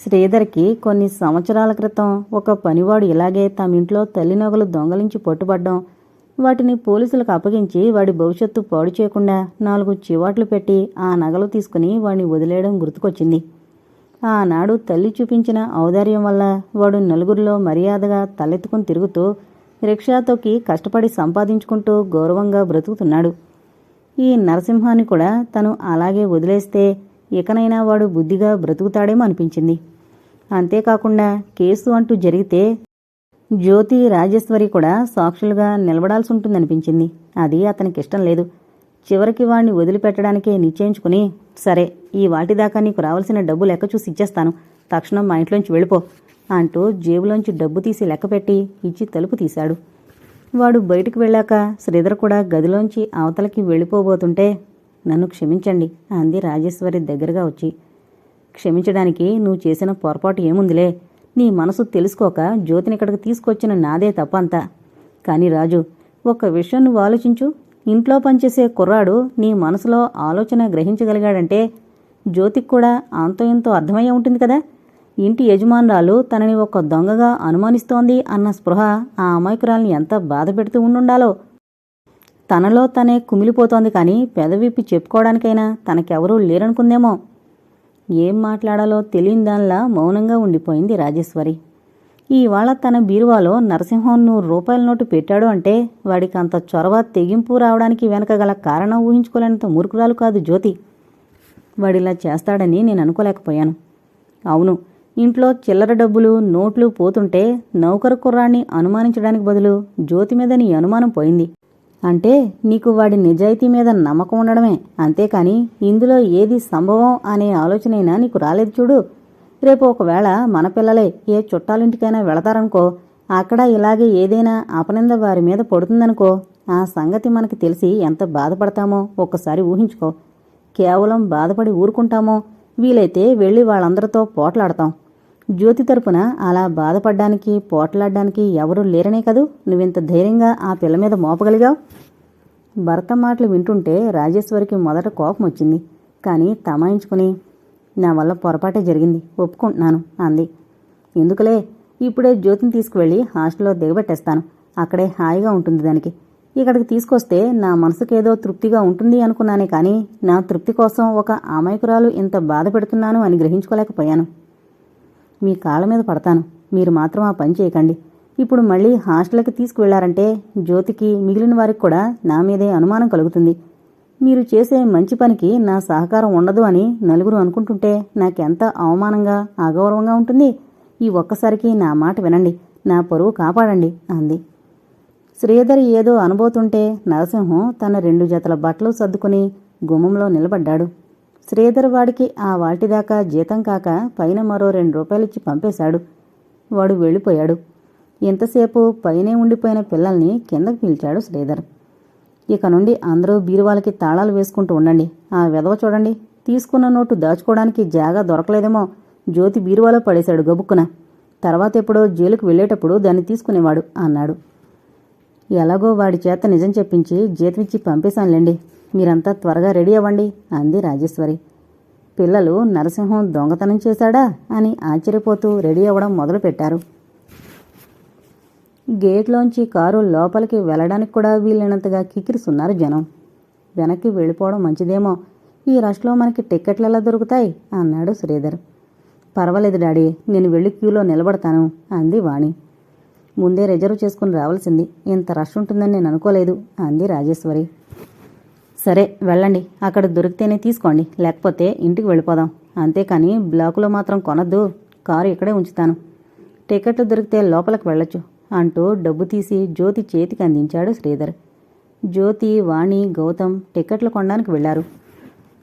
శ్రీధర్కి కొన్ని సంవత్సరాల క్రితం ఒక పనివాడు ఇలాగే తమ ఇంట్లో తల్లినగలు దొంగలించి పట్టుబడ్డం వాటిని పోలీసులకు అప్పగించి వాడి భవిష్యత్తు పాడు చేయకుండా నాలుగు చివాట్లు పెట్టి ఆ నగలు తీసుకుని వాడిని వదిలేయడం గుర్తుకొచ్చింది. ఆనాడు తల్లి చూపించిన ఔదార్యం వల్ల వాడు నలుగురిలో మర్యాదగా తలెత్తుకుని తిరుగుతూ రిక్షా తొక్కి కష్టపడి సంపాదించుకుంటూ గౌరవంగా బ్రతుకుతున్నాడు. ఈ నరసింహాన్ని కూడా తను అలాగే వదిలేస్తే ఇకనైనా వాడు బుద్ధిగా బ్రతుకుతాడేమో అనిపించింది. అంతేకాకుండా కేసు అంటూ జరిగితే జ్యోతి రాజేశ్వరి కూడా సాక్షులుగా నిలబడాల్సి ఉంటుందనిపించింది. అది అతనికి ఇష్టం లేదు. చివరికి వాణ్ణి వదిలిపెట్టడానికే నిశ్చయించుకుని సరే ఈ వాటిదాకా నీకు రావాల్సిన డబ్బు లెక్క చూసి ఇచ్చేస్తాను. తక్షణం మా ఇంట్లోంచి వెళ్ళిపో అంటూ జేబులోంచి డబ్బు తీసి లెక్కపెట్టి ఇచ్చి తలుపు తీశాడు. వాడు బయటికి వెళ్ళాక శ్రీధర్ కూడా గదిలోంచి అవతలకి వెళ్ళిపోబోతుంటే నన్ను క్షమించండి అంది రాజేశ్వరి దగ్గరగా వచ్చి. క్షమించడానికి నువ్వు చేసిన పొరపాటు ఏముందిలే నీ మనసు తెలుసుకోక జ్యోతిని ఇక్కడికి తీసుకొచ్చిన నాదే తప్పంతా. కానీ రాజు ఒక్క విషయం నువ్వు ఆలోచించు. ఇంట్లో పనిచేసే కుర్రాడు నీ మనసులో ఆలోచన గ్రహించగలిగాడంటే జ్యోతికి కూడా అంతో ఇంతో అర్థమయ్యే ఉంటుంది కదా. ఇంటి యజమానురాలు తనని ఒక దొంగగా అనుమానిస్తోంది అన్న స్పృహ ఆ అమాయకురాల్ని ఎంత బాధ పెడుతూ ఉండుండాలో. తనలో తనే కుమిలిపోతోంది కానీ పెదవిప్పి చెప్పుకోవడానికైనా తనకెవరూ లేరనుకుందేమో. ఏం మాట్లాడాలో తెలియని దానిలా మౌనంగా ఉండిపోయింది రాజేశ్వరి. ఇవాళ తన బీరువాలో నరసింహం నూరు రూపాయల నోటు పెట్టాడు అంటే వాడికి అంత చొరవ తెగింపు రావడానికి వెనక గల కారణం ఊహించుకోలేనంత మురుకురాలు కాదు జ్యోతి. వాడిలా చేస్తాడని నేను అనుకోలేకపోయాను. అవును ఇంట్లో చిల్లర డబ్బులు నోట్లు పోతుంటే నౌకరు కుర్రాన్ని అనుమానించడానికి బదులు జ్యోతి మీద నీ అనుమానం పోయింది. అంటే నీకు వాడి నిజాయితీ మీద నమ్మకం ఉండడమే. అంతేకాని ఇందులో ఏది సంభవం అనే ఆలోచనైనా నీకు రాలేదు చూడు. రేపు ఒకవేళ మన పిల్లలే ఏ చుట్టాలింటికైనా వెళతారనుకో అక్కడ ఇలాగే ఏదైనా అపనింద వారి మీద పడుతుందనుకో ఆ సంగతి మనకి తెలిసి ఎంత బాధపడతామో ఒక్కసారి ఊహించుకో. కేవలం బాధపడి ఊరుకుంటామో వీలైతే వెళ్ళి వాళ్ళందరితో పోట్లాడతాం. జ్యోతి తరపున అలా బాధపడ్డానికి పోట్లాడడానికి ఎవరూ లేరనే కదూ? నువ్వింత ధైర్యంగా ఆ పిల్ల మీద మోపగలిగావు? భర్త మాటలు వింటుంటే రాజేశ్వరికి మొదట కోపం వచ్చింది. కానీ తమాయించుకుని నా వల్ల పొరపాటే జరిగింది ఒప్పుకుంటున్నాను అంది. ఎందుకులే? ఇప్పుడే జ్యోతిని తీసుకువెళ్ళి హాస్టల్లో దిగబెట్టేస్తాను. అక్కడే హాయిగా ఉంటుంది దానికి. ఇక్కడికి తీసుకొస్తే నా మనసుకేదో తృప్తిగా ఉంటుంది అనుకున్నానే కానీ నా తృప్తి కోసం ఒక అమాయకురాలు ఇంత బాధ పెడుతున్నాను అని గ్రహించుకోలేకపోయాను. మీ కాళ్ళ మీద పడతాను. మీరు మాత్రం ఆ పని చేయకండి. ఇప్పుడు మళ్ళీ హాస్టల్కి తీసుకువెళ్ళారంటే జ్యోతికి మిగిలిన వారికి కూడా నా మీదే అనుమానం కలుగుతుంది. మీరు చేసే మంచి పనికి నా సహకారం ఉండదు అని నలుగురు అనుకుంటుంటే నాకెంత అవమానంగా అగౌరవంగా ఉంటుంది? ఈ ఒక్కసారికి నా మాట వినండి. నా పరువు కాపాడండి అంది. శ్రీధర్ ఏదో అనబోతుంటే నరసింహం తన రెండు జతల బట్టలు సర్దుకుని గుమ్మంలో నిలబడ్డాడు. శ్రీధర్ వాడికి ఆ వాటిదాకా జీతం కాక పైన మరో రెండు రూపాయలిచ్చి పంపేశాడు. వాడు వెళ్ళిపోయాడు. ఎంతసేపు పైనే ఉండిపోయిన పిల్లల్ని కిందకు పిలిచాడు శ్రీధర్. ఇక నుండి అందరూ బీరువాలకి తాళాలు వేసుకుంటూ ఉండండి. ఆ వెధవ చూడండి. తీసుకున్న నోటు దాచుకోవడానికి జాగా దొరకలేదేమో. జ్యోతి బీరువాలో పడేశాడు గబుక్కున. తర్వాత ఎప్పుడో జైలుకు వెళ్ళేటప్పుడు దాన్ని తీసుకునేవాడు అన్నాడు. ఎలాగో వాడి చేత నిజం చెప్పించి జీతమిచ్చి పంపేశానులేండి. మీరంతా త్వరగా రెడీ అవ్వండి అంది రాజేశ్వరి. పిల్లలు నరసింహం దొంగతనం చేశాడా అని ఆశ్చర్యపోతూ రెడీ అవ్వడం మొదలుపెట్టారు. గేట్లోంచి కారు లోపలికి వెళ్ళడానికి కూడా వీలైనంతగా కిక్కిరిస్తున్నారు జనం. వెనక్కి వెళ్ళిపోవడం మంచిదేమో ఈ రష్లో మనకి టిక్కెట్లు ఎలా దొరుకుతాయి అన్నాడు శ్రీధర్. పర్వాలేదు డాడీ నేను వెళ్ళి క్యూలో నిలబడతాను అంది వాణి. ముందే రిజర్వ్ చేసుకుని రావాల్సింది ఇంత రష్ ఉంటుందని నేను అనుకోలేదు అంది రాజేశ్వరి. సరే వెళ్ళండి. అక్కడ దొరికితేనే తీసుకోండి. లేకపోతే ఇంటికి వెళ్ళిపోదాం. అంతేకాని బ్లాకులో మాత్రం కొనద్దు. కారు ఇక్కడే ఉంచుతాను. టికెట్లు దొరికితే లోపలికి వెళ్ళొచ్చు అంటూ డబ్బు తీసి జ్యోతి చేతికి అందించాడు శ్రీధర్. జ్యోతి వాణి గౌతమ్ టికెట్లు కొనడానికి వెళ్ళారు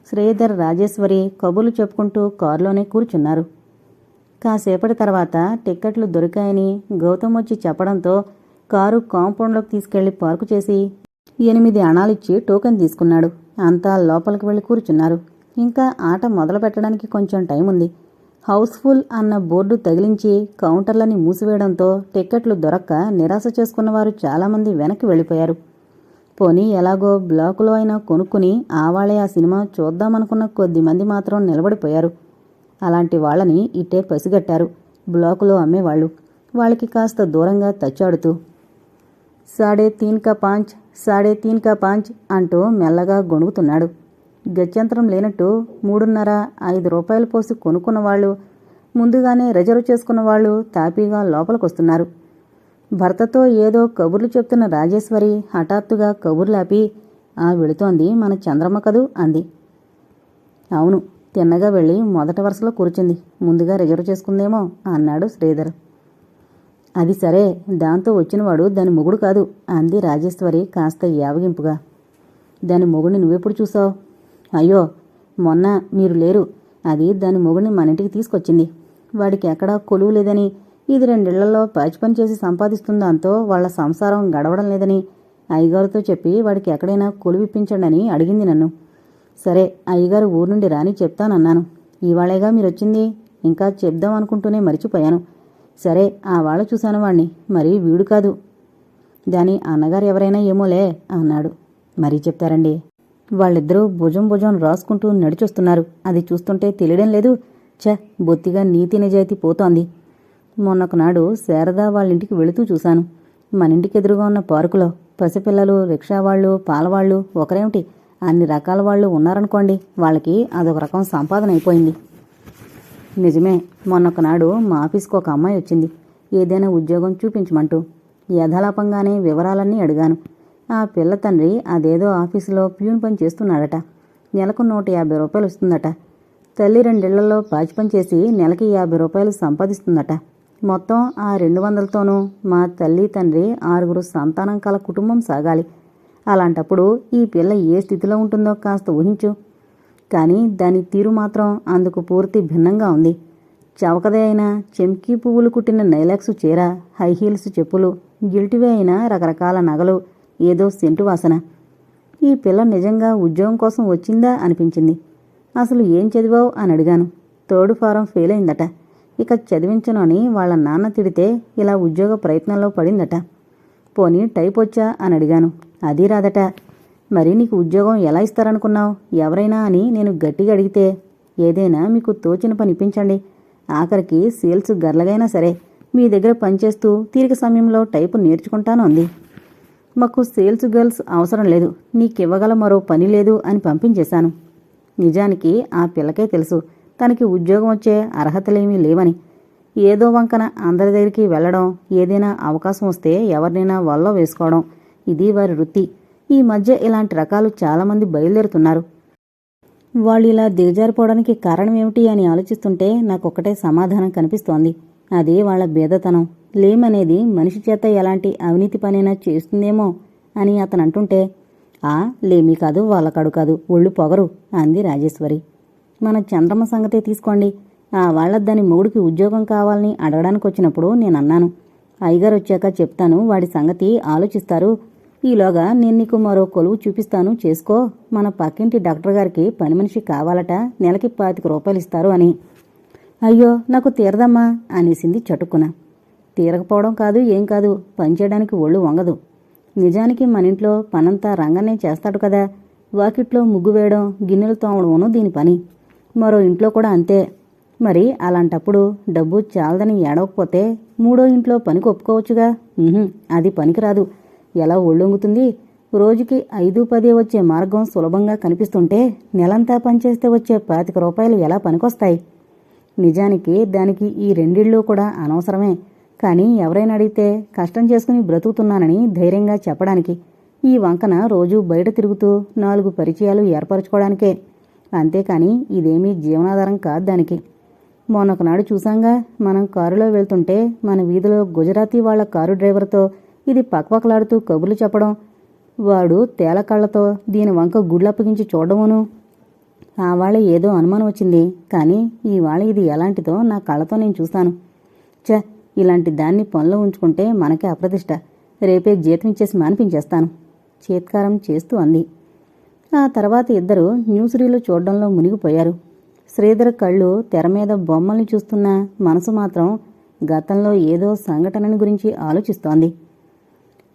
శ్రీధర్ రాజేశ్వరి కబుర్లు చెప్పుకుంటూ కారులోనే కూర్చున్నారు. కాసేపటి తర్వాత టిక్కెట్లు దొరికాయని గౌతమ్ వచ్చి చెప్పడంతో కారు కాంపౌండ్లోకి తీసుకెళ్ళి పార్కు చేసి ఎనిమిది అణాలిచ్చి టోకెన్ తీసుకున్నాడు. అంతా లోపలికి వెళ్ళి కూర్చున్నారు. ఇంకా ఆట మొదలు పెట్టడానికి కొంచెం టైం ఉంది. హౌస్ఫుల్ అన్న బోర్డు తగిలించి కౌంటర్లని మూసివేయడంతో టిక్కెట్లు దొరక్క నిరాశ చేసుకున్నవారు చాలామంది వెనక్కి వెళ్ళిపోయారు. పోనీ ఎలాగో బ్లాకులో అయినా కొనుక్కుని ఆవాళే ఆ సినిమా చూద్దామనుకున్న కొద్ది మంది మాత్రం నిలబడిపోయారు. అలాంటి వాళ్ళని ఇట్టే పసిగట్టారు. బ్లాకులో అమ్మేవాళ్ళు. వాళ్ళకి కాస్త దూరంగా తచ్చాడుతూ సాడే తీన్ కా పాంచ్ సాడే తీన్ కా పాంచ్ అంటూ మెల్లగా గొణుగుతున్నాడు. గత్యంతరం లేనట్టు మూడున్నర ఐదు రూపాయలు పోసి కొనుక్కున్న వాళ్ళు ముందుగానే రిజర్వ్ చేసుకున్న వాళ్ళు తాపీగా లోపలికొస్తున్నారు. భర్తతో ఏదో కబుర్లు చెప్తున్న రాజేశ్వరి హఠాత్తుగా కబుర్లాపి ఆ వెళుతోంది మన చంద్రమ్మ కదూ? అంది. అవును తిన్నగా వెళ్ళి మొదటి వరుసలో కూర్చుంది. ముందుగా రిజర్వ్ చేసుకుందేమో? అన్నాడు శ్రీధర్. అది సరే దాంతో వచ్చినవాడు దాని మొగుడు కాదు అంది రాజేశ్వరి కాస్త యావగింపుగా. దాని మొగుడిని నువ్వెప్పుడు చూసావు అయ్యో మొన్న మీరు లేరు. అది దాని మొగుడిని మన ఇంటికి తీసుకొచ్చింది. వాడికి ఎక్కడా కొలువు లేదని ఇది రెండేళ్ళలో పాచి పని చేసి సంపాదిస్తున్న దాంతో వాళ్ళ సంసారం గడవడం లేదని అయ్యగారితో చెప్పి వాడికి ఎక్కడైనా కొలువిప్పించండి అని అడిగింది నన్ను. సరే అయ్యగారు ఊరు నుండి రాని చెప్తానన్నాను. ఇవాళేగా మీరొచ్చింది? ఇంకా చెప్దాం అనుకుంటూనే మర్చిపోయాను. సరే ఆ వాళ్ళ చూశాను వాణ్ణి. మరీ వీడు కాదు. దాని అన్నగారు ఎవరైనా ఏమోలే అన్నాడు. మరీ చెప్తారండి. వాళ్ళిద్దరూ భుజం భుజం రాసుకుంటూ నడిచొస్తున్నారు. అది చూస్తుంటే తెలియడం లేదు. ఛ బొత్తిగా నీతి నిజాయితీ పోతోంది. మొన్నొకనాడు శారద వాళ్ళింటికి వెళుతూ చూశాను. మన ఇంటికి ఎదురుగా ఉన్న పార్కులో పసిపిల్లలు రిక్షావాళ్ళు పాలవాళ్ళు ఒకరేమిటి అన్ని రకాల వాళ్ళు ఉన్నారనుకోండి వాళ్ళకి అదొక రకం సంపాదన అయిపోయింది. నిజమే మొన్నొకనాడు మా ఆఫీస్కి ఒక అమ్మాయి వచ్చింది. ఏదైనా ఉద్యోగం చూపించమంటూ యథాలాపంగానే వివరాలన్నీ అడిగాను. ఆ పిల్ల తండ్రి అదేదో ఆఫీసులో ప్యూన్ పని చేస్తున్నాడట. నెలకు నూట యాభై రూపాయలు వస్తుందట. తల్లి రెండేళ్ళలో పాచి పని చేసి నెలకి యాభై రూపాయలు సంపాదిస్తుందట. మొత్తం ఆ రెండు వందలతోనూ మా తల్లి తండ్రి ఆరుగురు సంతానం కల కుటుంబం సాగాలి. అలాంటప్పుడు ఈ పిల్ల ఏ స్థితిలో ఉంటుందో కాస్త ఊహించు. కానీ దాని తీరు మాత్రం అందుకు పూర్తి భిన్నంగా ఉంది. చవకదే అయినా చెంకీ పువ్వులు కుట్టిన నైలాక్స్ చీర హై హీల్స్ చెప్పులు గిల్టివే అయిన రకరకాల నగలు ఏదో సెంటు వాసన. ఈ పిల్ల నిజంగా ఉద్యోగం కోసం వచ్చిందా అనిపించింది. అసలు ఏం చదివావు అని అడిగాను. థర్డ్ ఫారం ఫెయిల్ అయిందట. ఇక చదివించను అని వాళ్ళ నాన్న తిడితే ఇలా ఉద్యోగ ప్రయత్నంలో పడిందట. పోనీ టైప్ వచ్చా అని అడిగాను. అది రాదట. మరి నీకు ఉద్యోగం ఎలా ఇస్తారనుకున్నావు? ఎవరైనా అని నేను గట్టిగా అడిగితే ఏదైనా మీకు తోచిన పని ఇప్పించండి. ఆఖరికి సేల్స్ గర్లగైనా సరే మీ దగ్గర పనిచేస్తూ తీరిక సమయంలో టైపు నేర్చుకుంటాను అంది. మాకు సేల్స్ గర్ల్స్ అవసరం లేదు నీకివ్వగల మరో పని లేదు అని పంపించేశాను. నిజానికి ఆ పిల్లకే తెలుసు తనకి ఉద్యోగం వచ్చే అర్హతలేమీ లేవని. ఏదో వంకన అందరి దగ్గరికి వెళ్ళడం ఏదైనా అవకాశం వస్తే ఎవరినైనా వల్ల వేసుకోవడం ఇది వారి వృత్తి. ఈ మధ్య ఇలాంటి రకాలు చాలామంది బయలుదేరుతున్నారు. వాళ్ళు ఇలా దిగజారిపోవడానికి కారణం ఏమిటి అని ఆలోచిస్తుంటే నాకొక్కటే సమాధానం కనిపిస్తోంది. అదే వాళ్ళ బేదతనం లేమనేది మనిషి చేత ఎలాంటి అవినీతి పనైనా చేస్తుందేమో అని అతను అంటుంటే ఆ లేమి కాదు వాళ్ళకాడు కాదు ఒళ్ళు పొగరు అంది రాజేశ్వరి. మన చంద్రమ్మ సంగతే తీసుకోండి. ఆ వాళ్ళ దాని మొగుడికి ఉద్యోగం కావాలని అడగడానికి వచ్చినప్పుడు నేను అన్నాను అయ్యగారు వచ్చాక చెప్తాను వాడి సంగతి ఆలోచిస్తారు ఈలోగా నేను నీకు మరో కొలువు చూపిస్తాను. చేసుకో. మన పక్కింటి డాక్టర్ గారికి పని మనిషి కావాలట. నెలకి పాతిక రూపాయలు ఇస్తారు అని. అయ్యో నాకు తీరదమ్మా అనేసింది చటుక్కున. తీరకపోవడం కాదు ఏం కాదు. పనిచేయడానికి ఒళ్ళు వంగదు. నిజానికి మన ఇంట్లో పనంతా రంగనే చేస్తాడు కదా. వాకిట్లో ముగ్గు వేయడం గిన్నెలు తోమడమును దీని పని. మరో ఇంట్లో కూడా అంతే. మరి అలాంటప్పుడు డబ్బు చాలదని ఏడవకపోతే మూడో ఇంట్లో పనికి ఒప్పుకోవచ్చుగా? అది అది పనికిరాదు. ఎలా ఒళ్ళొంగుతుంది? రోజుకి ఐదు పది వచ్చే మార్గం సులభంగా కనిపిస్తుంటే నెలంతా పనిచేస్తే వచ్చే పాతిక రూపాయలు ఎలా పనికొస్తాయి? నిజానికి దానికి ఈ రెండిళ్ళు కూడా అనవసరమే. కానీ ఎవరైనా అడిగితే కష్టం చేసుకుని బ్రతుకుతున్నానని ధైర్యంగా చెప్పడానికి ఈ వంకన రోజు బయట తిరుగుతూ నాలుగు పరిచయాలు ఏర్పరచుకోవడానికే అంతేకాని ఇదేమీ జీవనాధారం కాదు దానికి. మొన్నొకనాడు చూసాంగా మనం కారులో వెళ్తుంటే మన వీధిలో గుజరాతీ వాళ్ళ కారు డ్రైవర్తో ఇది పక్పకలాడుతూ కబుర్లు చెప్పడం. వాడు తేల కళ్ళతో దీని వంక గుళ్ళప్పగించి చూడమును ఆవాళ ఏదో అనుమానం వచ్చింది. కానీ ఈవాళ ఇది ఎలాంటిదో నా కళ్ళతో నేను చూశాను చ ఇలాంటి దాన్ని పనిలో ఉంచుకుంటే మనకే అప్రతిష్ట. రేపే జీతం ఇచ్చేసి మానిపించేస్తాను. చేత్కారం చేస్తూ అంది. ఆ తర్వాత ఇద్దరు న్యూస్ రీలు చూడడంలో మునిగిపోయారు. శ్రీధర్ కళ్ళు తెర మీద బొమ్మల్ని చూస్తున్న మనసు మాత్రం గతంలో ఏదో సంఘటనని గురించి ఆలోచిస్తోంది.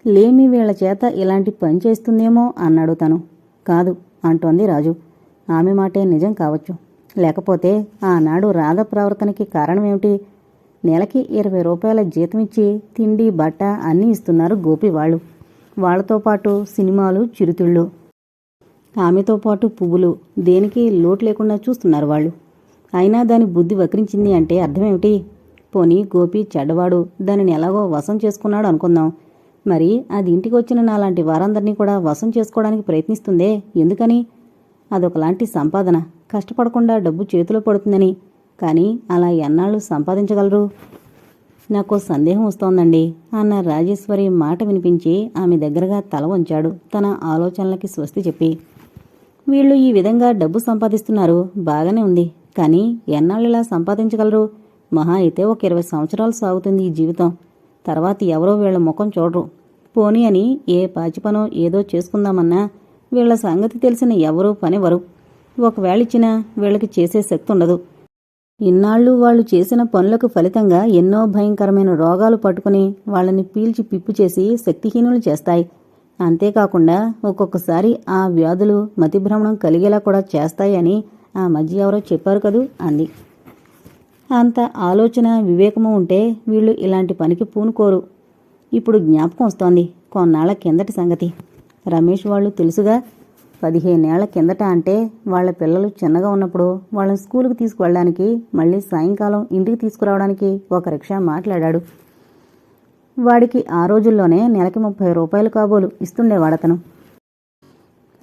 లేమి వీళ్ళ చేత ఇలాంటి పని చేస్తుందేమో అన్నాడు తను. కాదు అంటోంది రాజు. ఆమె మాటే నిజం కావచ్చు. లేకపోతే ఆనాడు రాధ ప్రవర్తనకి కారణమేమిటి? నెలకి ఇరవై రూపాయల జీతం ఇచ్చి తిండి బట్ట అన్నీ ఇస్తున్నారు గోపి వాళ్ళు. వాళ్ళతో పాటు సినిమాలు చిరుతిళ్ళు. ఆమెతో పాటు పువ్వులు. దేనికి లోటు లేకుండా చూస్తున్నారు వాళ్ళు. అయినా దాని బుద్ధి వక్రించింది అంటే అర్థమేమిటి? పోనీ గోపి చెడ్డవాడు. దానిని ఎలాగో వశం చేసుకున్నాడు అనుకుందాం. మరి అది ఇంటికి వచ్చిన నాలాంటి వారందరినీ కూడా వశం చేసుకోవడానికి ప్రయత్నిస్తుందే? ఎందుకని? అదొకలాంటి సంపాదన. కష్టపడకుండా డబ్బు చేతిలో పడుతుందని. కానీ అలా ఎన్నాళ్ళు సంపాదించగలరు? నాకు సందేహం వస్తోందండి. అన్న రాజేశ్వరి మాట వినిపించి ఆమె దగ్గరగా తల వంచాడు. తన ఆలోచనలకి స్వస్తి చెప్పి వీళ్ళు ఈ విధంగా డబ్బు సంపాదిస్తున్నారు. బాగానే ఉంది. కానీ ఎన్నాళ్ళిలా సంపాదించగలరు? మహా అయితే ఒక ఇరవై సంవత్సరాలు సాగుతుంది ఈ జీవితం. తర్వాత ఎవరో వీళ్ళ ముఖం చూడరు. పోనీ అని ఏ పాచిపనో ఏదో చేసుకుందామన్నా వీళ్ళ సంగతి తెలిసిన ఎవరూ పనివరు. ఒకవేళ ఇచ్చినా వీళ్ళకి చేసే శక్తి ఉండదు ఇన్నాళ్ళు వాళ్ళు చేసిన పనులకు ఫలితంగా ఎన్నో భయంకరమైన రోగాలు పట్టుకుని వాళ్ళని పీల్చి పిప్పు చేసి శక్తిహీనులు చేస్తాయి. అంతేకాకుండా ఒక్కొక్కసారి ఆ వ్యాధులు మతిభ్రమణం కలిగేలా కూడా చేస్తాయి అని ఆ మధ్య ఎవరో చెప్పారు కదూ అంది. అంత ఆలోచన వివేకము ఉంటే వీళ్ళు ఇలాంటి పనికి పూనుకోరు. ఇప్పుడు జ్ఞాపకం వస్తోంది కొన్నాళ్ళ కిందటి సంగతి. రమేష్ వాళ్ళు తెలుసుగా పదిహేనేళ్ళ కిందట అంటే వాళ్ళ పిల్లలు చిన్నగా ఉన్నప్పుడు వాళ్ళని స్కూల్కి తీసుకువెళ్ళడానికి మళ్ళీ సాయంకాలం ఇంటికి తీసుకురావడానికి ఒక రిక్షా మాట్లాడాడు. వాడికి ఆ రోజుల్లోనే నెలకి ముప్పై రూపాయలు కాబోలు ఇస్తుండేవాడతను.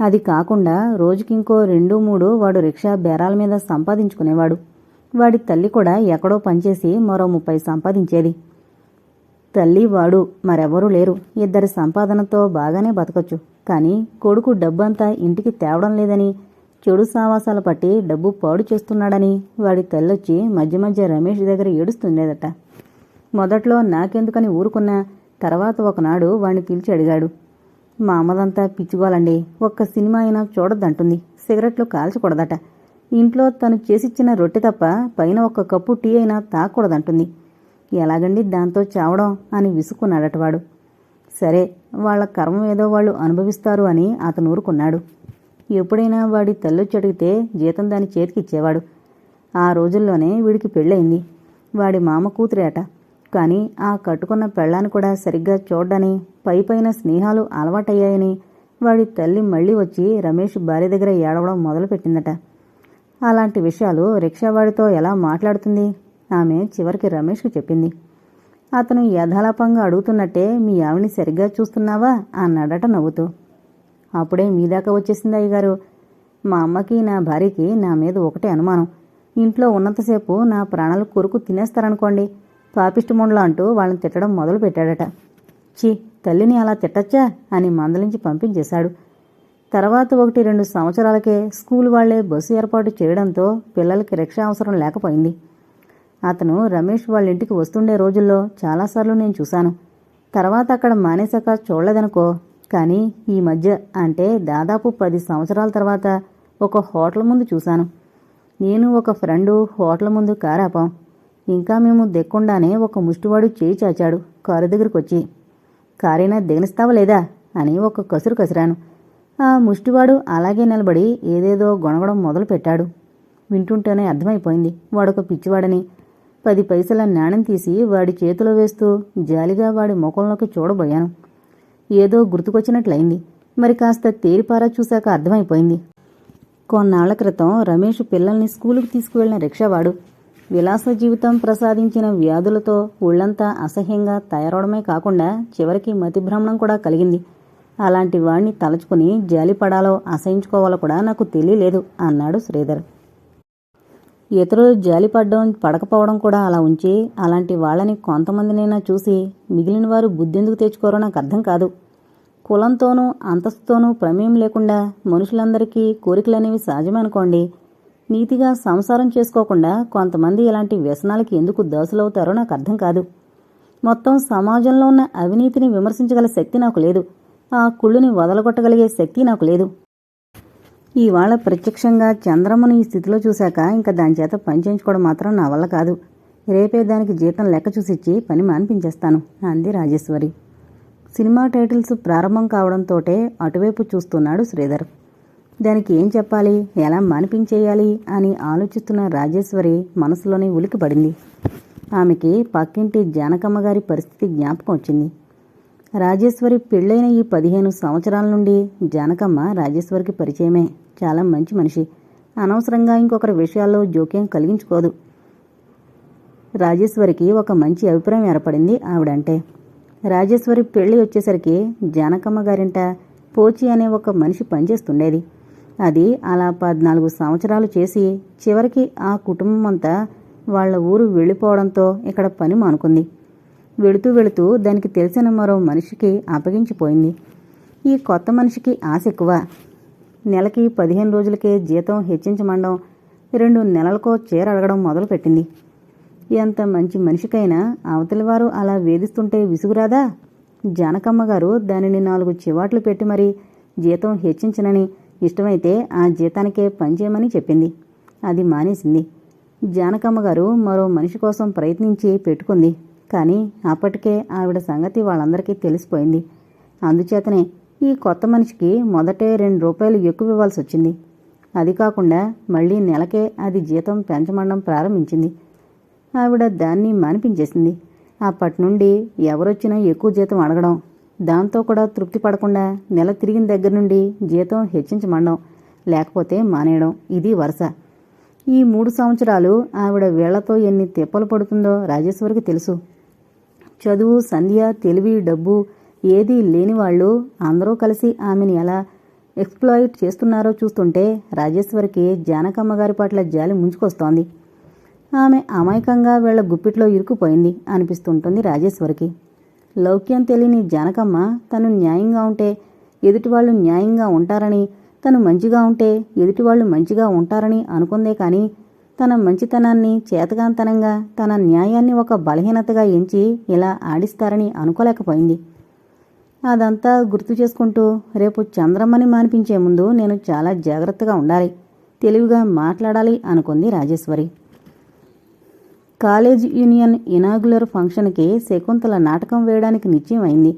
అది కాకుండా రోజుకింకో రెండు మూడు వాడు రిక్షా బేరాల మీద సంపాదించుకునేవాడు. వాడి తల్లి కూడా ఎక్కడో పనిచేసి మరో ముప్పై సంపాదించేది. తల్లి వాడు మరెవరూ లేరు. ఇద్దరి సంపాదనతో బాగానే బతకొచ్చు. కానీ కొడుకు డబ్బంతా ఇంటికి తేవడం లేదని చెడు సావాసాలు పట్టి డబ్బు పాడు చేస్తున్నాడని వాడి తల్లొచ్చి మధ్య మధ్య రమేష్ దగ్గర ఏడుస్తుండేదట. మొదట్లో నాకెందుకని ఊరుకున్నా తర్వాత ఒకనాడు వాణ్ణి పిలిచి అడిగాడు. మా అమ్మదంతా పిచ్చుకోవాలండి. ఒక్క సినిమా అయినా చూడొద్దంటుంది. సిగరెట్లు కాల్చకూడదట. ఇంట్లో తను చేసిచ్చిన రొట్టె తప్ప పైన ఒక్క కప్పు టీ అయినా తాగకూడదంటుంది. ఎలాగండి దాంతో చావడం అని విసుక్కున్నాడట వాడు. సరే వాళ్ళ కర్మం ఏదో వాళ్ళు అనుభవిస్తారు అని అతను ఊరుకున్నాడు. ఎప్పుడైనా వాడి తల్లొచ్చి అడిగితే జీతం దాని చేతికిచ్చేవాడు ఆ రోజుల్లోనే వీడికి పెళ్ళయింది. వాడి మామ కూతురేట. కానీ ఆ కట్టుకున్న పెళ్ళాన్ని కూడా సరిగ్గా చూడ్డని పై పైన స్నేహాలు అలవాటయ్యాయని వాడి తల్లి మళ్ళీ వచ్చి రమేష్ భార్య దగ్గర ఏడవడం మొదలుపెట్టిందట. అలాంటి విషయాలు రిక్షావాడితో ఎలా మాట్లాడుతుంది? ఆమె చివరికి రమేష్కి చెప్పింది. అతను యథాలాపంగా అడుగుతున్నట్టే మీ ఆవిని సరిగ్గా చూస్తున్నావా అన్నాడట నవ్వుతూ. అప్పుడే మీ దాకా వచ్చేసింది అయ్యగారు. మా అమ్మకి నా భార్యకి నా మీద ఒకటే అనుమానం. ఇంట్లో ఉన్నంతసేపు నా ప్రాణాలు కొరుకు తినేస్తారనుకోండి పాపిష్టముండ్లా అంటూ వాళ్ళని తిట్టడం మొదలు పెట్టాడట ఛీ తల్లిని అలా తిట్టచ్చా అని మందలించి పంపించేశాడు. తర్వాత ఒకటి రెండు సంవత్సరాలకే స్కూల్ వాళ్ళే బస్సు ఏర్పాటు చేయడంతో పిల్లలకి రిక్షా అవసరం లేకపోయింది. అతను రమేష్ వాళ్ళ ఇంటికి వస్తుండే రోజుల్లో చాలాసార్లు నేను చూశాను. తర్వాత అక్కడ మానేశాక చూడలేదనుకో. కానీ ఈ మధ్య అంటే దాదాపు పది సంవత్సరాల తర్వాత ఒక హోటల్ ముందు చూశాను. నేను ఒక ఫ్రెండు హోటల్ ముందు కారాపాం. ఇంకా మేము దిక్కుండానే ఒక ముష్టివాడు చేయి చాచాడు కారు దగ్గరికి వచ్చి కారైనా దిగనిస్తావా లేదా? అని ఒక కసురు కసిరాను. ఆ ముష్టివాడు అలాగే నిలబడి ఏదేదో గొనగడం మొదలు పెట్టాడు వింటుంటేనే అర్థమైపోయింది. వాడొక పిచ్చివాడని. పది పైసల నాణెం తీసి వాడి చేతిలో వేస్తూ జాలిగా వాడి ముఖంలోకి చూడబోయాను. ఏదో గుర్తుకొచ్చినట్లయింది. మరి కాస్త తేరిపారా చూశాక అర్థమైపోయింది. కొన్నాళ్ళ క్రితం రమేష్ పిల్లల్ని స్కూలుకు తీసుకువెళ్ళిన రిక్షావాడు. విలాస జీవితం ప్రసాదించిన వ్యాధులతో ఒళ్ళంతా అసహ్యంగా తయారవడమే కాకుండా చివరికి మతిభ్రమణం కూడా కలిగింది. అలాంటి వాణ్ణి తలుచుకుని జాలిపడాలో అసహించుకోవాలో కూడా నాకు తెలియలేదు అన్నాడు శ్రీధర్. ఇతరులు జాలిపడ్డం పడకపోవడం కూడా అలా ఉంచి అలాంటి వాళ్ళని కొంతమందినైనా చూసి మిగిలిన వారు బుద్ధెందుకు తెచ్చుకోరో నాకు అర్థం కాదు. కులంతోనూ అంతస్తుతోనూ ప్రమేయం లేకుండా మనుషులందరికీ కోరికలనేవి సహజమనుకోండి నీతిగా సంసారం చేసుకోకుండా కొంతమంది ఇలాంటి వ్యసనాలకి ఎందుకు దాసులవుతారో నాకు అర్థం కాదు. మొత్తం సమాజంలో ఉన్న అవినీతిని విమర్శించగల శక్తి నాకు లేదు. ఆ కుళ్ళుని వదలగొట్టగలిగే శక్తి నాకు లేదు. ఇవాళ ప్రత్యక్షంగా చంద్రమ్మను ఈ స్థితిలో చూశాక ఇంకా దాని చేత పని చేయించుకోవడం మాత్రం నా వల్ల కాదు. రేపే దానికి జీతం లెక్క చూసిచ్చి పని మాన్పించేస్తాను అంది రాజేశ్వరి. సినిమా టైటిల్స్ ప్రారంభం కావడంతోటే అటువైపు చూస్తున్నాడు శ్రీధర్. దానికి ఏం చెప్పాలి? ఎలా మానిపించేయాలి? అని ఆలోచిస్తున్న రాజేశ్వరి మనసులోనే ఉలికి పడింది ఆమెకి పక్కింటి జానకమ్మ గారి పరిస్థితి జ్ఞాపకం వచ్చింది. రాజేశ్వరి పెళ్ళైన ఈ పదిహేను సంవత్సరాల నుండి జానకమ్మ రాజేశ్వరికి పరిచయమే. చాలా మంచి మనిషి. అనవసరంగా ఇంకొకరి విషయాల్లో జోక్యం కలిగించుకోదు. రాజేశ్వరికి ఒక మంచి అభిప్రాయం ఏర్పడింది ఆవిడంటే. రాజేశ్వరి పెళ్ళి వచ్చేసరికి జానకమ్మ గారింట పోచి అనే ఒక మనిషి పనిచేస్తుండేది. అది అలా పద్నాలుగు సంవత్సరాలు చేసి చివరికి ఆ కుటుంబం అంతా వాళ్ళ ఊరు వెళ్ళిపోవడంతో ఇక్కడ పని మానుకుంది. వెళుతూ వెళుతూ దానికి తెలిసిన మరో మనిషికి అప్పగించిపోయింది. ఈ కొత్త మనిషికి ఆశ ఎక్కువ. నెలకి పదిహేను రోజులకే జీతం హెచ్చించమండం రెండు నెలలకో చీర అడగడం మొదలుపెట్టింది. ఎంత మంచి మనిషికైనా అవతలివారు అలా వేధిస్తుంటే విసుగురాదా? జానకమ్మ గారు దానిని నాలుగు చివాట్లు పెట్టి మరీ జీతం హెచ్చించనని ఇష్టమైతే ఆ జీతానికే పనిచేయమని చెప్పింది. అది మానేసింది. జానకమ్మ గారు మరో మనిషి కోసం ప్రయత్నించి పెట్టుకుంది. కానీ అప్పటికే ఆవిడ సంగతి వాళ్ళందరికీ తెలిసిపోయింది. అందుచేతనే ఈ కొత్త మనిషికి మొదటే రెండు రూపాయలు ఎక్కువ ఇవ్వాల్సి వచ్చింది. అది కాకుండా మళ్ళీ నెలకే అది జీతం పెంచమండం ప్రారంభించింది. ఆవిడ దాన్ని మానిపించేసింది. అప్పటి నుండి ఎవరొచ్చినా ఎక్కువ జీతం అడగడం దాంతో కూడా తృప్తి పడకుండా నెల తిరిగిన దగ్గర నుండి జీతం హెచ్చించమండం లేకపోతే మానేయడం ఇది వరుస. ఈ మూడు సంవత్సరాలు ఆవిడ వీళ్ళతో ఎన్ని తిప్పలు పడుతుందో రాజేశ్వరికి తెలుసు. చదువు సంధ్య తెలివి డబ్బు ఏదీ లేని వాళ్ళు అందరూ కలిసి ఆమెని ఎలా ఎక్స్ప్లాయిట్ చేస్తున్నారో చూస్తుంటే రాజేశ్వరికి జానకమ్మ గారి పట్ల జాలి ముంచుకొస్తోంది. ఆమె అమాయకంగా వీళ్ళ గుప్పిట్లో ఇరుక్కుపోయింది అనిపిస్తుంటుంది రాజేశ్వరికి. లౌక్యం తెలియని జానకమ్మ తను న్యాయంగా ఉంటే ఎదుటివాళ్ళు న్యాయంగా ఉంటారని తను మంచిగా ఉంటే ఎదుటివాళ్ళు మంచిగా ఉంటారని అనుకుందే కానీ తన మంచితనాన్ని చేతగాంతనంగా తన న్యాయాన్ని ఒక బలహీనతగా ఎంచి ఇలా ఆడిస్తారని అనుకోలేకపోయింది. అదంతా గుర్తు చేసుకుంటూ రేపు చంద్రమ్మని మానిపించే ముందు నేను చాలా జాగ్రత్తగా ఉండాలి. తెలివిగా మాట్లాడాలి అనుకుంది రాజేశ్వరి. కాలేజ్ యూనియన్ ఇనాగులర్ ఫంక్షన్కి శకుంతల నాటకం వేయడానికి నిశ్చయమైంది.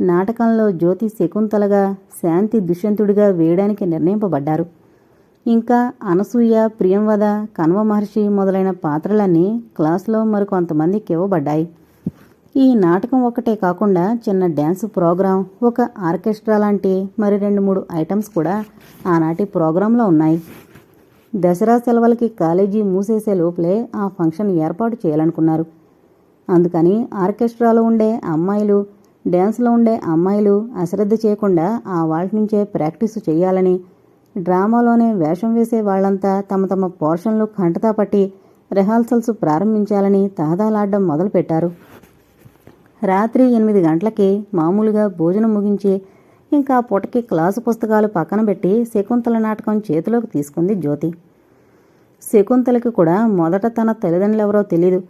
నాటకంలో జ్యోతి శకుంతలగా శాంతి దుష్యంతుడిగా వేయడానికి నిర్ణయింపబడ్డారు. ఇంకా అనసూయ ప్రియంవద కన్వ మహర్షి మొదలైన పాత్రలన్నీ క్లాసులో మరికొంతమందికి ఇవ్వబడ్డాయి. ఈ నాటకం ఒకటే కాకుండా చిన్న డ్యాన్స్ ప్రోగ్రాం ఒక ఆర్కెస్ట్రా లాంటి మరి రెండు మూడు ఐటమ్స్ కూడా ఆనాటి ప్రోగ్రాంలో ఉన్నాయి. దసరా సెలవులకి కాలేజీ మూసేసే లోపలే ఆ ఫంక్షన్ ఏర్పాటు చేయాలనుకున్నారు. అందుకని ఆర్కెస్ట్రాలో ఉండే అమ్మాయిలు డ్యాన్స్లో ఉండే అమ్మాయిలు అశ్రద్ధ చేయకుండా ఆ వాళ్ళ నుంచే ప్రాక్టీసు చేయాలని డ్రామాలోనే వేషం వేసే వాళ్ళంతా తమ తమ పోర్షన్లు కంటతా పట్టి రిహార్సల్స్ ప్రారంభించాలని తహదాలాడడం మొదలుపెట్టారు. రాత్రి ఎనిమిది గంటలకి మామూలుగా భోజనం ముగించి ఇంకా పూటకి క్లాసు పుస్తకాలు పక్కన పెట్టి శకుంతల నాటకం చేతిలోకి తీసుకుంది జ్యోతి. శకుంతలకి కూడా మొదట తన తల్లిదండ్రులెవరో తెలీదు.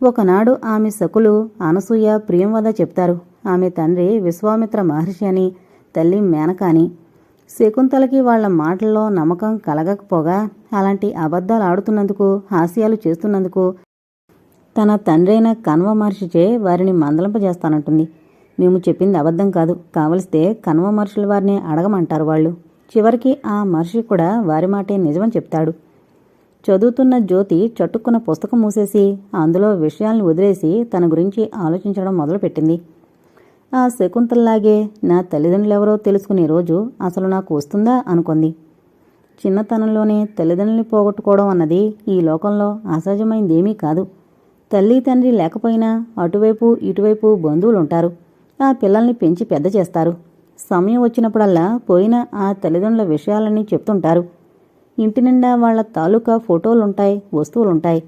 ఒకనాడు ఆమె సకులు అనసూయ ప్రియంవద చెప్తారు ఆమె తండ్రి విశ్వామిత్ర మహర్షి అని తల్లి మేనక అని. శకుంతలకి వాళ్ళ మాటల్లో నమ్మకం కలగకపోగా అలాంటి అబద్ధాలు ఆడుతున్నందుకు హాస్యాలు చేస్తున్నందుకు తన తండ్రైన కన్వ మహర్షిచే వారిని మందలింపజేస్తానంటుంది. మేము చెప్పింది అబద్ధం కాదు. కావలిస్తే కన్వ మహర్షుల వారిని అడగమంటారు వాళ్ళు. చివరికి ఆ మహర్షి కూడా వారి మాటే నిజమని చెప్తాడు. చదువుతున్న జ్యోతి చట్టుకున్న పుస్తకం మూసేసి అందులో విషయాల్ని వదిలేసి తన గురించి ఆలోచించడం మొదలుపెట్టింది. ఆ శకుంతల్లాగే నా తల్లిదండ్రులెవరో తెలుసుకునే రోజు అసలు నాకు వస్తుందా అనుకుంది. చిన్నతనంలోనే తల్లిదండ్రుల్ని పోగొట్టుకోవడం అన్నది ఈ లోకంలో అసహజమైందేమీ కాదు. తల్లి తండ్రి లేకపోయినా అటువైపు ఇటువైపు బంధువులుంటారు. ఆ పిల్లల్ని పెంచి పెద్ద చేస్తారు. సమయం వచ్చినప్పుడల్లా పోయిన ఆ తల్లిదండ్రుల విషయాలన్నీ చెప్తుంటారు. ఇంటి నిండా వాళ్ళ తాలూకా ఫోటోలుంటాయి వస్తువులుంటాయి.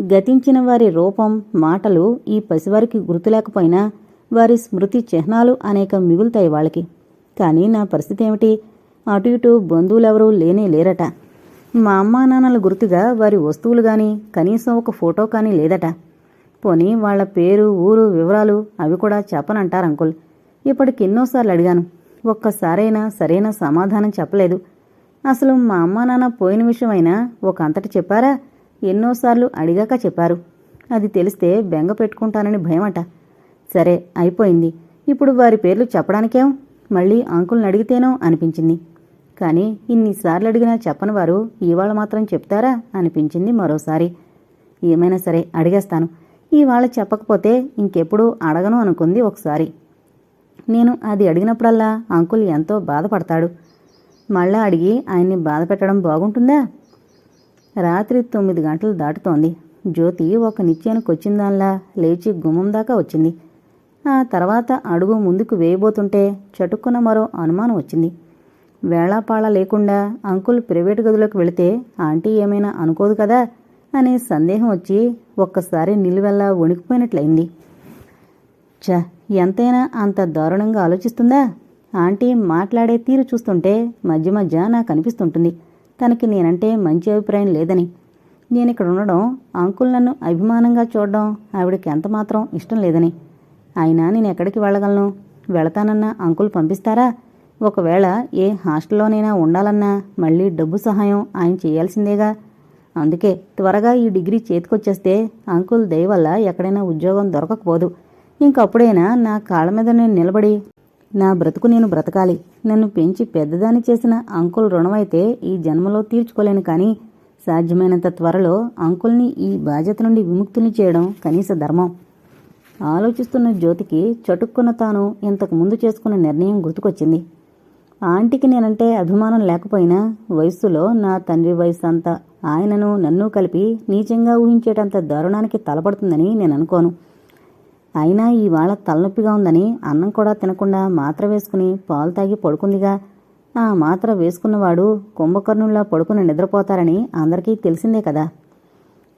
గతించిన వారి రూపం మాటలు ఈ పసివారికి గుర్తులేకపోయినా వారి స్మృతి చిహ్నాలు అనేక మిగులుతాయి వాళ్ళకి. కానీ నా పరిస్థితి ఏమిటి? అటు ఇటు బంధువులెవరూ లేనే లేరట. మా అమ్మా నాన్నల గుర్తుగా వారి వస్తువులు గాని కనీసం ఒక ఫోటో కానీ లేదట. పోనీ వాళ్ళ పేరు ఊరు వివరాలు అవి కూడా చెప్పనంటారు అంకుల్. ఇప్పటికి ఎన్నోసార్లు అడిగాను. ఒక్కసారైనా సరైన సమాధానం చెప్పలేదు. అసలు మా అమ్మా నాన్న పోయిన విషయమైనా ఒక అంతటి చెప్పారా? ఎన్నోసార్లు అడిగాక చెప్పారు. అది తెలిస్తే బెంగ పెట్టుకుంటానని భయమట. సరే అయిపోయింది. ఇప్పుడు వారి పేర్లు చెప్పడానికేం? మళ్ళీ అంకుల్ని అడిగితేనో అనిపించింది. కానీ ఇన్నిసార్లు అడిగినా చెప్పని వారు ఇవాళ మాత్రం చెప్తారా? అనిపించింది మరోసారి. ఏమైనా సరే అడిగేస్తాను. ఇవాళ చెప్పకపోతే ఇంకెప్పుడు అడగను అనుకుంది ఒకసారి. నేను అది అడిగినప్పుడల్లా అంకుల్ ఎంతో బాధపడతాడు. మళ్ళా అడిగి ఆయన్ని బాధ పెట్టడం బాగుంటుందా? రాత్రి తొమ్మిది గంటలు దాటుతోంది. జ్యోతి ఒక నిత్యానికి వచ్చిందాల్లా లేచి గుమ్మం దాకా వచ్చింది. ఆ తర్వాత అడుగు ముందుకు వేయబోతుంటే చటుక్కున మరో అనుమానం వచ్చింది. వేళాపాళ లేకుండా అంకుల్ ప్రైవేట్ గదిలోకి వెళితే ఆంటీ ఏమైనా అనుకోదు కదా? అనే సందేహం వచ్చి ఒక్కసారి నిలువెల్లా వణికిపోయినట్లయింది. చ ఎంతైనా అంత దారుణంగా ఆలోచిస్తుందా? ఆంటీ మాట్లాడే తీరు చూస్తుంటే మధ్య మధ్య నాకు అనిపిస్తుంటుంది. తనకి నేనంటే మంచి అభిప్రాయం లేదని. నేను ఇక్కడ ఉండడం అంకుల్ నన్ను అభిమానంగా చూడడం ఆవిడకి ఎంతమాత్రం ఇష్టం లేదని. అయినా నేను ఎక్కడికి వెళ్ళగలను? వెళతానన్నా అంకుల్ పంపిస్తారా? ఒకవేళ ఏ హాస్టల్లోనైనా ఉండాలన్నా మళ్ళీ డబ్బు సహాయం ఆయన చేయాల్సిందేగా? అందుకే త్వరగా ఈ డిగ్రీ చేతికొచ్చేస్తే అంకుల్ దయవల్ల ఎక్కడైనా ఉద్యోగం దొరకకపోదు. ఇంకప్పుడైనా నా కాళ్ళ మీద నేను నిలబడి నా బ్రతుకు నేను బ్రతకాలి. నన్ను పెంచి పెద్దదాన్ని చేసిన అంకుల్ రుణమైతే ఈ జన్మలో తీర్చుకోలేను కానీ సాధ్యమైనంత త్వరలో అంకుల్ని ఈ బాధ్యత నుండి విముక్తుని చేయడం కనీస ధర్మం. ఆలోచిస్తున్న జ్యోతికి చటుక్కున తాను ఇంతకు ముందు చేసుకున్న నిర్ణయం గుర్తుకొచ్చింది. ఆంటీకి నేనంటే అభిమానం లేకపోయినా వయస్సులో నా తండ్రి వయసు అంతా ఆయనను నన్ను కలిపి నీచంగా ఊహించేటంత దారుణానికి తలపడుతుందని నేను అనుకోను. అయినా ఇవాళ తలనొప్పిగా ఉందని అన్నం కూడా తినకుండా మాత్ర వేసుకుని పాలు తాగి పడుకుందిగా. ఆ మాత్ర వేసుకున్నవాడు కుంభకర్ణుల్లా పడుకుని నిద్రపోతారని అందరికీ తెలిసిందే కదా.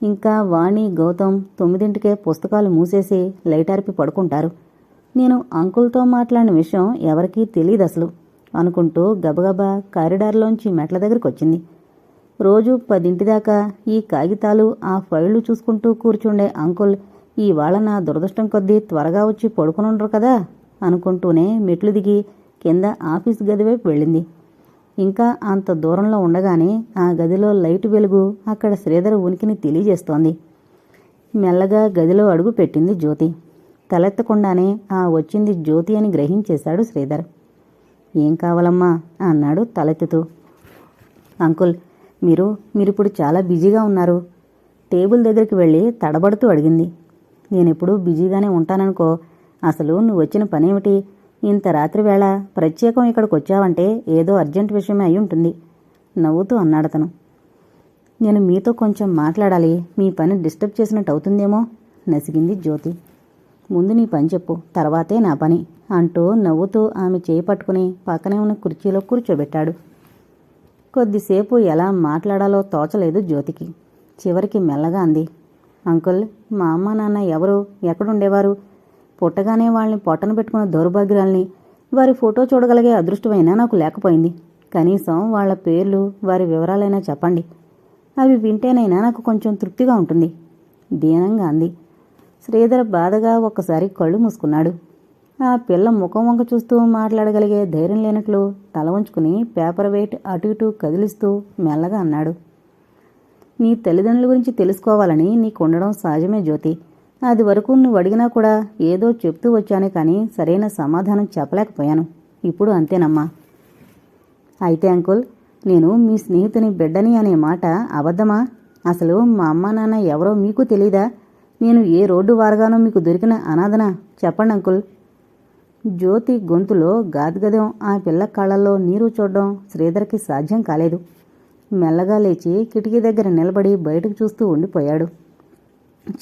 ఇంకా వాణి గౌతమ్ తొమ్మిదింటికే పుస్తకాలు మూసేసి లైటార్పి పడుకుంటారు. నేను అంకుల్తో మాట్లాడిన విషయం ఎవరికీ తెలియదు అసలు అనుకుంటూ గబగబా కారిడార్లోంచి మెట్ల దగ్గరికి వచ్చింది రోజు పదింటి దాకా ఈ కాగితాలు ఆ ఫైళ్ళు చూసుకుంటూ కూర్చుండే అంకుల్ ఇవాళ నా దురదృష్టం కొద్దీ త్వరగా వచ్చి పడుకునుండ్రు కదా? అనుకుంటూనే మెట్లు దిగి కింద ఆఫీస్ గది వైపు వెళ్ళింది. ఇంకా అంత దూరంలో ఉండగానే ఆ గదిలో లైట్ వెలుగు అక్కడ శ్రీధర్ ఉనికిని తెలియజేస్తోంది. మెల్లగా గదిలో అడుగు పెట్టింది జ్యోతి. తలెత్తకుండానే ఆ వచ్చింది జ్యోతి అని గ్రహించేశాడు శ్రీధర్. ఏం కావాలమ్మా? అన్నాడు తలెత్తుతూ. అంకుల్ మీరు మీరిప్పుడు చాలా బిజీగా ఉన్నారు. టేబుల్ దగ్గరికి వెళ్ళి తడబడుతూ అడిగింది. నేనెప్పుడు బిజీగానే ఉంటాననుకో అసలు నువ్వు వచ్చిన పనేమిటి? ఇంత రాత్రి వేళ ప్రత్యేకం ఇక్కడికి వచ్చావంటే ఏదో అర్జెంట్ విషయమే అయి ఉంటుంది. నవ్వుతూ అన్నాడతను. నేను మీతో కొంచెం మాట్లాడాలి మీ పని డిస్టర్బ్ చేసినట్టు అవుతుందేమో? నసిగింది జ్యోతి. ముందు నీ పని చెప్పు తర్వాతే నా పని అంటూ నవ్వుతూ ఆమె చేయి పట్టుకుని పక్కనే ఉన్న కుర్చీలో కూర్చోబెట్టాడు. కొద్దిసేపు ఎలా మాట్లాడాలో తోచలేదు జ్యోతికి. చివరికి మెల్లగా అంది అంకుల్ మా అమ్మ నాన్న ఎవరు? ఎక్కడుండేవారు? పుట్టగానే వాళ్ళని పొట్టను పెట్టుకున్న దౌర్భాగ్యాల్ని వారి ఫోటో చూడగలిగే అదృష్టమైనా నాకు లేకపోయింది. కనీసం వాళ్ళ పేర్లు వారి వివరాలైనా చెప్పండి. అవి వింటేనైనా నాకు కొంచెం తృప్తిగా ఉంటుంది దీనంగా అంది. శ్రీధర్ బాధగా ఒక్కసారి కళ్ళు మూసుకున్నాడు. ఆ పిల్ల ముఖం వంక చూస్తూ మాట్లాడగలిగే ధైర్యం లేనట్లు తల వంచుకుని పేపర్ వెయిట్ అటు ఇటు కదిలిస్తూ మెల్లగా అన్నాడు. నీ తల్లిదండ్రుల గురించి తెలుసుకోవాలని నీకు ఉండడం సహజమే జ్యోతి. అది వరకు నువ్వు అడిగినా కూడా ఏదో చెప్తూ వచ్చానే కానీ సరైన సమాధానం చెప్పలేకపోయాను. ఇప్పుడు అంతేనమ్మా. అయితే అంకుల్ నేను మీ స్నేహితుని బిడ్డని అనే మాట అబద్ధమా? అసలు మా అమ్మా నాన్న ఎవరో మీకు తెలీదా? నేను ఏ రోడ్డు వారగానో మీకు దొరికిన అనాథనా? చెప్పండి అంకుల్. జ్యోతి గొంతులో గాద్గదం ఆ పిల్ల కళ్ళల్లో నీరు చూడడం శ్రీధర్కి సాధ్యం కాలేదు. మెల్లగా లేచి కిటికీ దగ్గర నిలబడి బయటకు చూస్తూ ఉండిపోయాడు.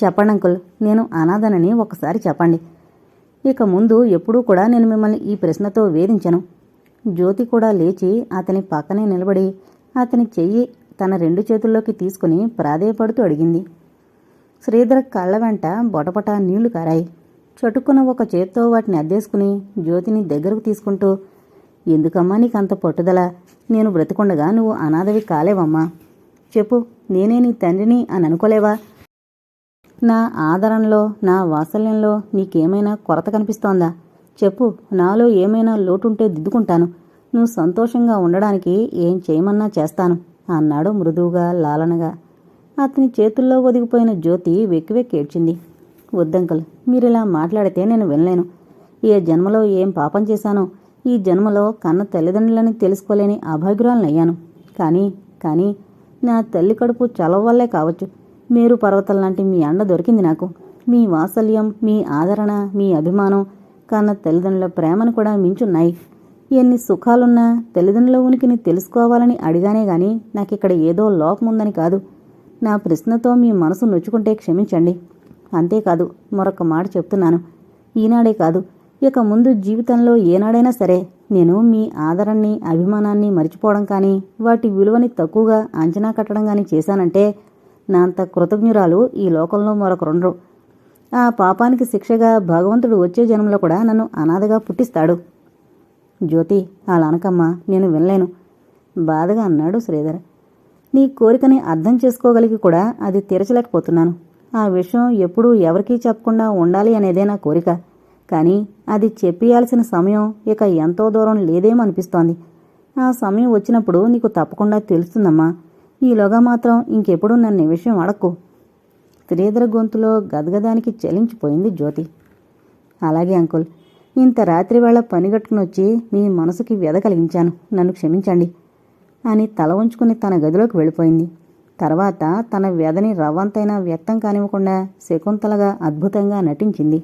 చెప్పండి అంకుల్ నేను అనాథనని ఒకసారి చెప్పండి. ఇక ముందు ఎప్పుడూ కూడా నేను మిమ్మల్ని ఈ ప్రశ్నతో వేధించను. జ్యోతి కూడా లేచి అతని పక్కనే నిలబడి అతని చెయ్యి తన రెండు చేతుల్లోకి తీసుకుని ప్రాధేయపడుతూ అడిగింది. శ్రీధర్ కళ్ళ వెంట బొటపట నీళ్ళు కారాయి. చటుక్కున ఒక చేత్తో వాటిని అద్దేసుకుని జ్యోతిని దగ్గరకు తీసుకుంటూ ఎందుకమ్మా నీకంత పట్టుదల? నేను బ్రతికుండగా నువ్వు అనాథవి కాలేవమ్మా. చెప్పు నేనే నీ తండ్రిని అని అనుకోలేవా? నా ఆదరణలో నా వాత్సల్యంలో నీకేమైనా కొరత కనిపిస్తోందా? చెప్పు నాలో ఏమైనా లోటుంటే దిద్దుకుంటాను. నువ్వు సంతోషంగా ఉండడానికి ఏం చేయమన్నా చేస్తాను అన్నాడు మృదువుగా లాలనగా. అతని చేతుల్లో ఒదిగిపోయిన జ్యోతి వెక్కి వెక్కి ఏడ్చింది. వద్దంకుల్ మీరిలా మాట్లాడితే నేను వినలేను. ఏ జన్మలో ఏం పాపం చేశానో ఈ జన్మలో కన్న తల్లిదండ్రులని తెలుసుకోలేని అభాగ్యురాలనయ్యాను. కానీ కానీ నా తల్లి కడుపు చలవ వల్లే కావచ్చు. మీరు పర్వతం లాంటి మీ అండ దొరికింది నాకు. మీ వాత్సల్యం మీ ఆదరణ మీ అభిమానం కన్న తల్లిదండ్రుల ప్రేమను కూడా మించున్నాయి. ఎన్ని సుఖాలున్నా తల్లిదండ్రుల ఉనికిని తెలుసుకోవాలని అడిగానే గాని నాకిక్కడ ఏదో లోకముందని కాదు. నా ప్రశ్నతో మీ మనసు నొచ్చుకుంటే క్షమించండి. అంతేకాదు మరొక మాట చెప్తున్నాను. ఈనాడే కాదు ఇక ముందు జీవితంలో ఏనాడైనా సరే నేను మీ ఆదరణని అభిమానాన్ని మరిచిపోవడం కానీ వాటి విలువని తక్కువగా అంచనా కట్టడం కానీ చేశానంటే నా అంత కృతజ్ఞురాలు ఈ లోకంలో మరొకరుండరు ఆ పాపానికి శిక్షగా భగవంతుడు వచ్చే జన్మలో కూడా నన్ను అనాథగా పుట్టిస్తాడు. జ్యోతి అలా అనకమ్మా నేను వినలేను. బాధగా అన్నాడు శ్రీధర్. నీ కోరికని అర్థం చేసుకోగలిగి కూడా అది తీర్చలేకపోతున్నాను. ఆ విషయం ఎప్పుడూ ఎవరికీ చెప్పకుండా ఉండాలి అనేదే నా కోరిక? కానీ అది చెప్పియాల్సిన సమయం ఇక ఎంతో దూరం లేదేమనిపిస్తోంది ఆ సమయం వచ్చినప్పుడు నీకు తప్పకుండా తెలుస్తుందమ్మా. ఈలోగా మాత్రం ఇంకెప్పుడు నన్ను ఈ విషయం అడక్కు. శ్రీధర గొంతులో గదగదానికి చలించిపోయింది జ్యోతి. అలాగే అంకుల్ ఇంత రాత్రి వేళ పనిగట్టుకునొచ్చి మీ మనసుకి వ్యధ కలిగించాను. నన్ను క్షమించండి అని తల ఉంచుకుని తన గదిలోకి వెళ్ళిపోయింది. తర్వాత తన వ్యధని రవ్వంతైనా వ్యక్తం కానివ్వకుండా శకుంతలగా అద్భుతంగా నటించింది.